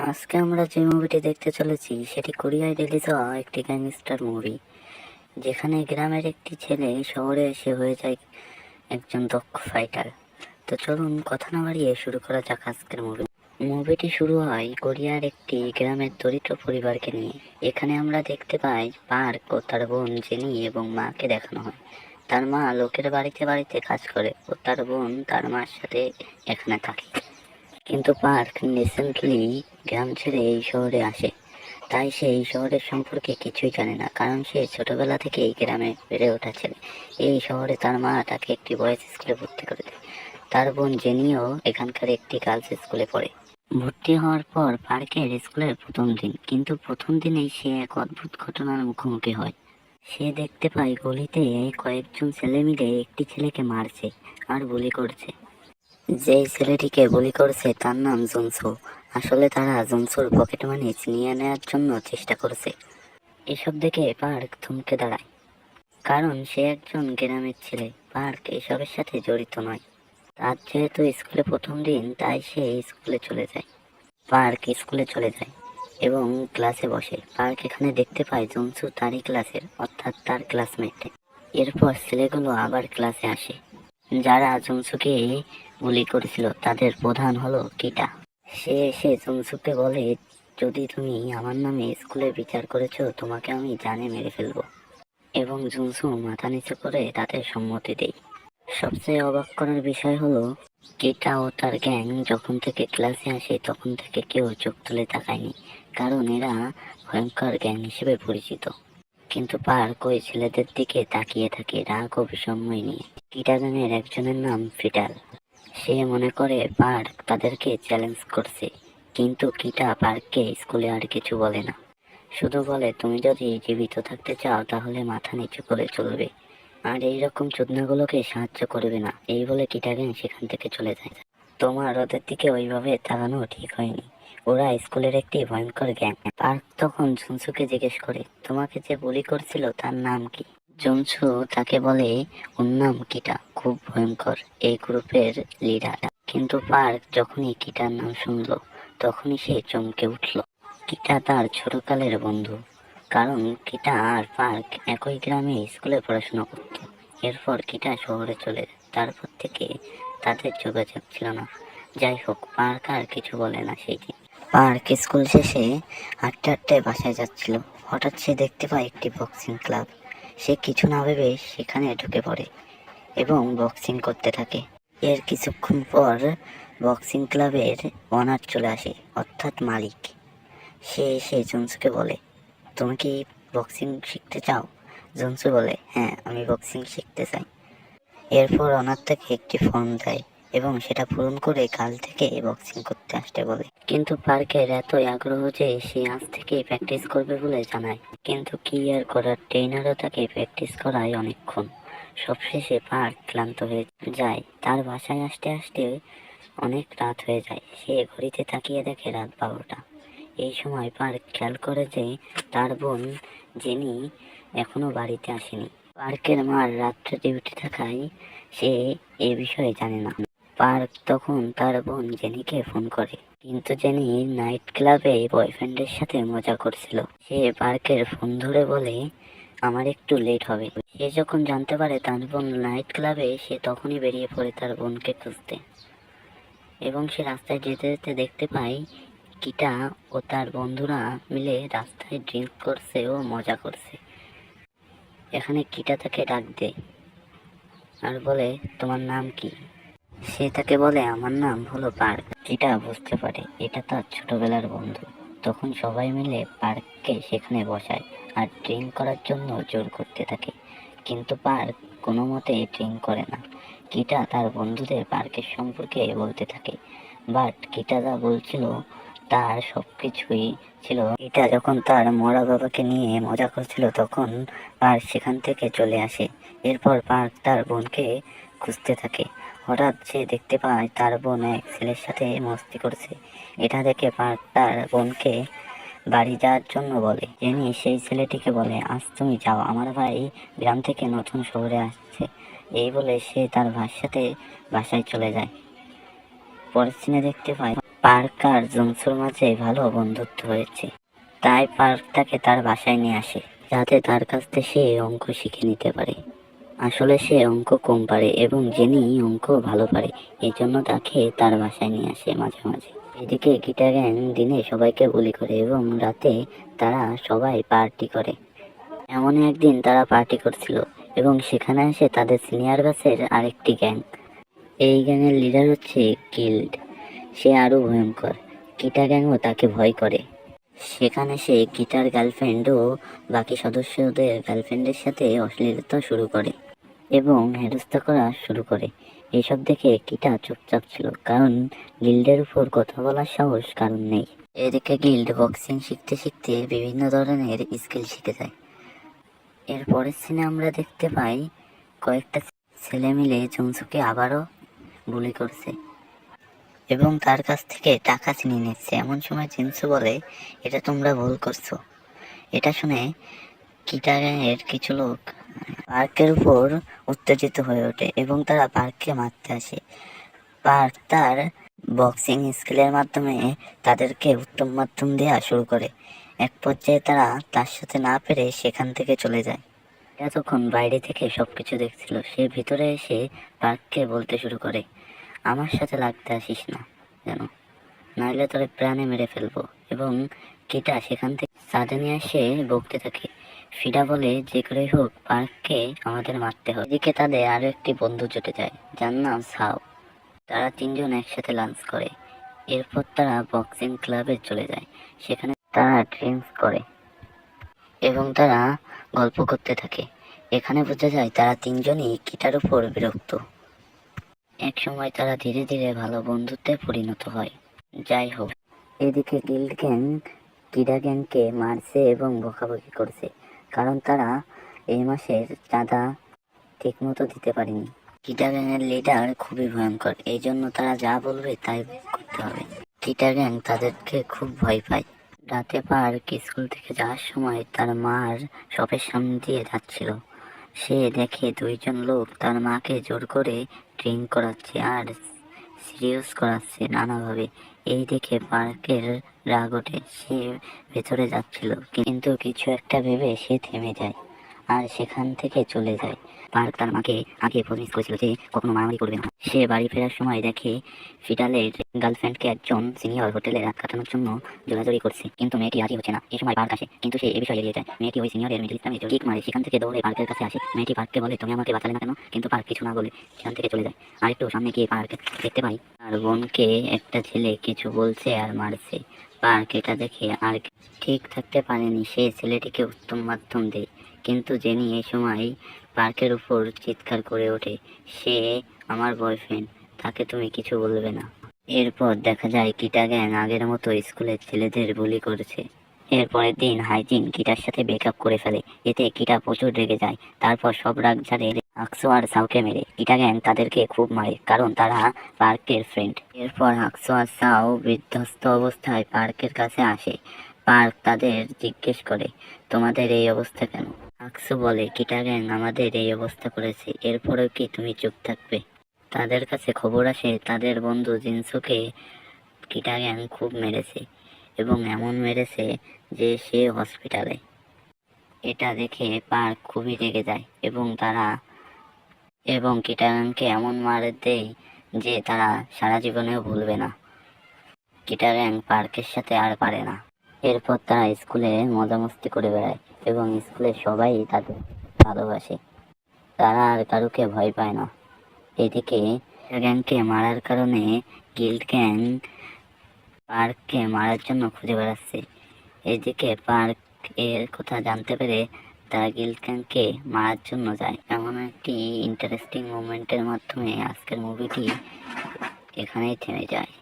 আজকে আমরা যে মুভিটি দেখতে চলেছি, সেটি কোরিয়ায় রিলিজ হওয়া একটি গ্যাংস্টার মুভি যেখানে গ্রামের একটি ছেলে শহরে এসে হয়ে যায় একজন দক্ষ ফাইটার তো চলুন কথা না বাড়িয়ে শুরু করা যাক আজকের মুভি মুভিটি শুরু হয় কোরিয়ার একটি গ্রামের দরিদ্র পরিবারকে নিয়ে। এখানে আমরা দেখতে পাই পার্ক ও তার বোন জেনি এবং মাকে দেখানো হয়। তার মা লোকের বাড়িতে বাড়িতে কাজ করে ও তার বোন তার মার সাথে এখানে থাকে। কিন্তু পার্ক রিসেন্টলি গ্রাম ছেড়ে এই শহরে আসে। তাই সে এই শহরের সম্পর্কে কিছুই জানে না, কারণ সে ছোটবেলা থেকে এই গ্রামে বেড়ে ওঠা ছেলে এই শহরে তার মা তাকে একটি বয়েজ স্কুলে ভর্তি করে দেয়। তার বোন জেনিও এখানকার একটি গার্লস স্কুলে পড়ে। ভর্তি হওয়ার পর পার্কের স্কুলের প্রথম দিন, কিন্তু প্রথম দিনেই সে এক অদ্ভুত ঘটনার মুখোমুখি হয়। সে দেখতে পায় গলিতে কয়েকজন ছেলে মিলে একটি ছেলেকে মারছে আর বুলি করছে। যেই ছেলেটিকে বলি করছে তার নাম জুনসু। আসলে তারা জুনসুর পকেট মানি ছিনিয়ে নেওয়ার জন্য চেষ্টা করছে। এসব দেখে পার্ক থমকে দাঁড়ায়। কারণ সে একজন গ্রামের ছেলে। পার্ক এসবের সাথে জড়িত নয়। তার যেহেতু স্কুলে প্রথম দিন, তাই সে স্কুলে চলে যায়। পার্ক স্কুলে চলে যায় এবং ক্লাসে বসে। পার্ক এখানে দেখতে পায় জুনসু তারই ক্লাসের, অর্থাৎ তার ক্লাসমেট। এরপর ছেলেগুলো আবার ক্লাসে আসে। যারা জুনসুকে গুলি করেছিল, তাদের প্রধান হলো কিটা। সে এসে জুনসুকে বলে, যদি তুমি আমার নামে স্কুলে বিচার করেছ, তোমাকে আমি জানে মেরে ফেলব। এবং জুনসু মাথা নিচু করে তাদের সম্মতি দেয়। সবচেয়ে অবাক করার বিষয় হলো, কিটা ও তার গ্যাং যখন থেকে ক্লাসে আসে, তখন থেকে কেউ চোখ তুলে তাকায়নি, কারণ এরা ভয়ঙ্কর গ্যাং হিসেবে পরিচিত। কিন্তু পার্ক ওই ছেলেদের দিকে তাকিয়ে থাকে রাগ বিষময় নিয়ে। কিটা গ্যাংয়ের একজনের নাম ফিটাল সে মনে করে পার্ক তাদেরকে চ্যালেঞ্জ করছে, কিন্তু কিটা পার্ককে স্কুলে আর কিছু বলে না। শুধু বলে, তুমি যদি জীবিত থাকতে চাও তাহলে মাথা নিচু করে চলবে। আর এইরকম চোদনাগুলোকে সাহায্য করবে না। এই বলে কিটা গ্যাং সেখান থেকে চলে যায়। তোমার ওদের দিকে ওইভাবে তাকানো ঠিক হয়নি। ওরা স্কুলের একটি ভয়ঙ্কর গ্যাং পার্ক তখন জুনসুকে জিজ্ঞেস করে, তোমাকে যে বলি করছিল তার নাম কি? জুনসু তাকে বলে, ওর নাম কিটা, খুব ভয়ঙ্কর। এই গ্রুপের লিডার। কিন্তু পার্ক যখনই কিটার নাম শুনলো, তখনই সে চমকে উঠল। কিটা তার ছোটকালের বন্ধু। কারণ কিটা আর পার্ক একই গ্রামে স্কুলে পড়াশোনা করত। এরপর কিটা শহরে চলে যায়। তারপর থেকে তাদের যোগাযোগ ছিল না। যাই হোক, পার্ক আর কিছু বলে না সেই দিন। পার্ক স্কুল শেষে হাঁটতে হাঁটতে বাসায় যাচ্ছিল। হঠাৎ সে দেখতে পায় একটি বক্সিং ক্লাব। সে কিছু না ভেবে সেখানে ঢুকে পড়ে এবং বক্সিং করতে থাকে। এর কিছুক্ষণ পর বক্সিং ক্লাবের ওনার চলে আসে, অর্থাৎ মালিক। সে এসে জুনসুকে বলে, তুমি কি বক্সিং শিখতে চাও? জুনসু বলে হ্যাঁ আমি বক্সিং শিখতে চাই। এরপর ওনার থেকে একটি ফর্ম দেয় এবং সেটা পূরণ করে কাল থেকে বক্সিং করতে আসতে বলে। কিন্তু পার্কের এতই আগ্রহ যে সে আজ থেকে প্র্যাকটিস করবে বলে জানায়। কিন্তু কি আর করার, ট্রেনারও তাকে প্র্যাকটিস করায় অনেকক্ষণ। সবশেষে পার্ক ক্লান্ত হয়ে যায়। তার বাসায় আসতে আসতে অনেক রাত হয়ে যায়। সে ঘড়িতে তাকিয়ে দেখে রাত বারোটা। এই সময় পার্ক খেয়াল করে যে তার বোন জেনি এখনও বাড়িতে আসেনি পার্কের মার রাত্রে ডিউটি থাকায় সে এ বিষয়ে জানে না। পার্ক তখন তার বোন জেনিকে ফোন করে। কিন্তু জেনি নাইট ক্লাবে বয়ফ্রেন্ডের সাথে মজা করছিল। সে পার্কের ফোন ধরে বলে, আমার একটু লেট হবে। সে যখন জানতে পারে তার বোন নাইট ক্লাবে, সে তখনই বেরিয়ে পড়ে তার বোনকে খুঁজতে। এবং সে রাস্তায় যেতে যেতে দেখতে পায়, কিটা ও তার বন্ধুরা মিলে রাস্তায় ড্রিঙ্ক করছে ও মজা করছে। এখানে কিটা তাকে ডাক দেয় আর বলে, তোমার নাম কি? সে তাকে বলে, আমার নাম হলো পার্ক। কিটা বুঝতে পারে, এটা তার ছোটবেলার বন্ধু। তখন সবাই মিলে পার্ককে সেখানে বসায় আর ড্রিঙ্ক করার জন্য জোর করতে থাকে। কিন্তু পার্ক কোনো মতে ড্রিঙ্ক করে না। কিটা তার বন্ধুদের পার্কের সম্পর্কে বলতে থাকে। বাট কিটা যা বলছিল তার সব কিছুই ছিল। এটা যখন তার মরা বাবাকে নিয়ে মজা করছিল, তখন পার্ক সেখান থেকে চলে আসে। এরপর পার্ক তার বোনকে খুঁজতে থাকে। হঠাৎ সে দেখতে পায় তার বোন এক ছেলের সাথে মস্তি করছে। এটা দেখে পার্ক তার বোনকে বাড়ি যাওয়ার জন্য বলে। জেনি সেই ছেলেটিকে বলে, আজ তুমি যাও, আমার ভাই গ্রাম থেকে নতুন শহরে আসছে। এই বলে সে তার ভাইয়ের সাথে বাসায় চলে যায়। পরের সিনে দেখতে পায় পার্ক আর জুনসুর মাঝে ভালো বন্ধুত্ব হয়েছে। তাই পার্ক তাকে তার বাসায় নিয়ে আসে, যাতে তার কাছ থেকে সে অঙ্ক শিখে নিতে পারে। আসলে সে অঙ্ক কম পারে এবং জেনি অঙ্ক ভালো পারে এই জন্য তাকে তার বাসায় নিয়ে আসে মাঝে মাঝে। এদিকে গিটার গ্যাং দিনে সবাইকে গুলি করে এবং রাতে তারা সবাই পার্টি করে। এমন একদিন তারা পার্টি করছিল এবং সেখানে আসে তাদের সিনিয়র ব্যাচের আরেকটি গ্যাং। এই গ্যাংয়ের লিডার হচ্ছে গিল্ড। সে আরও ভয়ঙ্কর। গিটার গ্যাংও তাকে ভয় করে। সেখানে সে গিটার গার্লফ্রেন্ড ও বাকি সদস্যদের গার্লফ্রেন্ডের সাথে অশ্লীলতা শুরু করে এবং হেনস্থা করা শুরু করে। এইসব দেখে কিটা চুপচাপ ছিল, কারণ গিল্ডের উপর কথা বলার সাহস কারণ নেই। এদিকে গিল্ড বক্সিং শিখতে শিখতে বিভিন্ন ধরনের স্কিল শিখে যায়। এর পরের সিনে আমরা দেখতে পাই কয়েকটা ছেলে মিলে জুনসুকে আবারও বুলি করছে। এবং তার কাছ থেকে টাকা ছিনিয়ে নিচ্ছে। এমন সময় জিনসু বলে, এটা তোমরা ভুল করছ। এটা শুনে কিটারের কিছু লোক পার্কের উপর উত্তেজিত হয়ে ওঠে এবং তারা পার্ককে মারতে আসে। পার্ক তার বক্সিং স্কিলের মাধ্যমে তাদেরকে উত্তম মাধ্যম দেওয়া শুরু করে। এক পর্যায়ে তারা তার সাথে না পেরে সেখান থেকে চলে যায়। এতক্ষণ বাইরে থেকে সবকিছু দেখছিল। সে ভিতরে এসে পার্ককে বলতে শুরু করে। আমার সাথে লাগতে আসিস না যেন নাহলে তোরে প্রাণে মেরে ফেলব এবং কিটা সেখান থেকে চাঁদে নিয়ে এসে বকতে থাকে। ফিডা বলে, যে করেই হোক, পার্ককে আমাদের মারতে হবে। এদিকে তাদের আরও একটি বন্ধু জুটে যায়, যার নাম সাও। তারা তিনজন একসাথে লাঞ্চ করে। এরপর তারা বক্সিং ক্লাবে চলে যায়, সেখানে তারা ড্রিঙ্কস করে এবং তারা গল্প করতে থাকে। এখানে বোঝা যায় তারা তিনজনই কিটার উপর বিরক্ত। এক সময় তারা ধীরে ধীরে ভালো বন্ধুত্বে পরিণত হয়। যাই হোক, এদিকে গিল্ড গ্যাং কিডা গ্যাংকে মারছে এবং বকাবকি করছে, কারণ তারা এই মাসের চাঁদা ঠিকমতো দিতে পারেনি। কিটা গ্যাংয়ের লিডার খুবই ভয়ঙ্কর এই জন্য তারা যা বলবে তাই করতে হবে। কিটা গ্যাং তাদেরকে খুব ভয় পায়। রাতে পার্ক স্কুল থেকে যাওয়ার সময় তার মার শপের সামনে দিয়ে যাচ্ছিল। সে দেখে দুইজন লোক তার মাকে জোর করে ড্রিঙ্ক করাচ্ছে আর সিরিয়াস করাচ্ছে নানাভাবে। এই দেখে পার্কের রাগ ওঠে, সে ভেতরে যাচ্ছিল। কিন্তু কিছু একটা ভেবে সে থেমে যায় আর সেখান থেকে চলে যায়। পার্ক তার মাকে আগে প্রমিস করেছিল যে কখনো মারামারি করবে না। সে বাড়ি ফেরার সময় দেখে ফিটালের গার্লফ্রেন্ডকে একজন সিনিয়র হোটেলে রাত কাটানোর জন্য জোরাজোরি করছে। কিন্তু মেয়েটি রাজি হচ্ছে না। এই সময় পার্ক আসে। কিন্তু সে এ বিষয়ে এড়িয়ে যায়। মেয়েটি ওই সিনিয়রের মিডিল ইসলামে ঠিক মারে। সেখান থেকে দৌড়ে পার্কের কাছে আসে। মেয়েটি পার্ককে বলে, তুমি আমাকে বাঁচালে না কেন? কিন্তু পার্ক কিছু না বলে সেখান থেকে চলে যায়। আর একটু সামনে গিয়ে পার্ক দেখতে পাই। আর বোনকে একটা ছেলে কিছু বলছে আর মারছে। পার্ক এটা দেখে আর ঠিক থাকতে পারেনি। সে ছেলেটিকে উত্তম মাধ্যম দেয়। কিন্তু জেনি এই সময় পার্কের উপর চিৎকার করে ওঠে, সে আমার বয়ফ্রেন্ড তাকে তুমি কিছু বলবে না। এরপর দেখা যায় কিটা গ্যাং আগের মতো স্কুলের ছেলেদের বুলি করেছে। এরপরের দিন হাইজিন কিটার সাথে ব্রেকআপ করে ফেলে, এতে কিটা প্রচুর রেগে যায়। তারপর সব রাগ ঝাড়ে আকসো আর সাউকে মেরে। কিটা গ্যাং তাদেরকে খুব মারে, কারণ তারা পার্কের ফ্রেন্ড এরপর আকসো আর সাউ বিধ্বস্ত অবস্থায় পার্কের কাছে আসে। পার্ক তাদের জিজ্ঞেস করে, তোমাদের এই অবস্থা কেন? আকসু বলে কিটা গ্যাং আমাদের এই অবস্থা করেছে। এরপরেও কি তুমি চুপ থাকবে? তাদের কাছে খবর আসে, তাদের বন্ধু জিনসুকে কিটা গ্যাং খুব মেরেছে এবং এমন মেরেছে যে সে হসপিটালে। এটা দেখে পার্ক খুবই রেগে যায় এবং তারা, এবং কিটা গ্যাংকে এমন মার দেয় যে তারা সারা জীবনেও ভুলবে না। কিটা গ্যাং পার্কের সাথে আর পারে না। এরপর তারা স্কুলে মজামস্তি করে বেড়ায়। এবং স্কুলের সবাই তাদের ভালোবাসে। তারা আর কারুকে ভয় পায় না। এদিকে গ্যাংকে মারার কারণে গিল্ড গ্যাং পার্ককে মারার জন্য খুঁজে বেড়াচ্ছে। এদিকে পার্কের কথা জানতে পেরে তারা গিল্ড গ্যাংকে মারার জন্য যায়। এমন একটি ইন্টারেস্টিং মুভমেন্টের মাধ্যমে আজকের মুভিটি এখানেই থেমে যায়।